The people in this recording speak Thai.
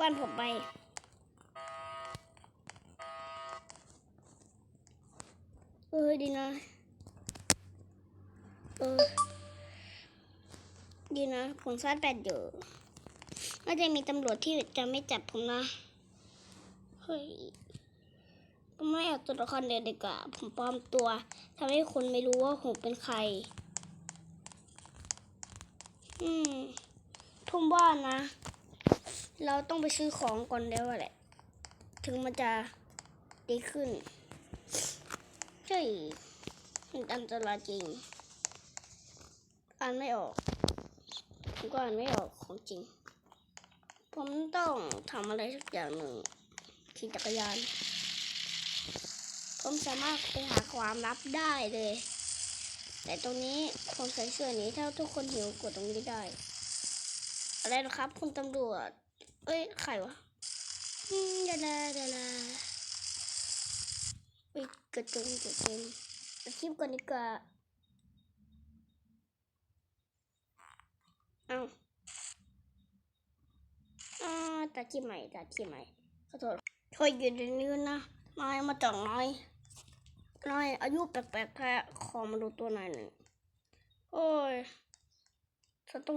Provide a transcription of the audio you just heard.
บ้านผมไป เออดีนะเออดีนะ ผมซาดแบตอยู่น่าจะมีตำรวจที่จะไม่จับผมนะ เฮ้ยผมไม่เอาตัวละครเดียวดีกว่า ผมปลอมตัวทำให้คนไม่รู้ว่าผมเป็นใคร อืมทุ่มบ้านนะ เราต้องไปซื้อของก่อนแล้วแหละ ถึงมันจะดีขึ้น ใช่มันอันตรายจริง อ่านไม่ออกผมก็อ่านไม่ออกของจริง ผมต้องทำอะไรสักอย่างหนึ่งขี่จักรยาน ผมสามารถไปหาความลับได้เลย แต่ตรงนี้ผมใส่เสื้อนี้ถ้าทุกคนหิวกดตรงนี้ได้ อะไรนะครับ คุณตำรวจ เอ้ยใครวะอืมดาราดาราเอ้ยเกิดเกินเกิดเกินอาชีพก่อนดีกว่าเอาอ่าตัดที่ใหม่ตัดที่ใหม่ขอโทษเธออยู่ในนี้นะนายมาจากไหนนายอายุแปลกๆแท้ขอมาดูตัวนายหนึ่งโอ้ยฉันต้อง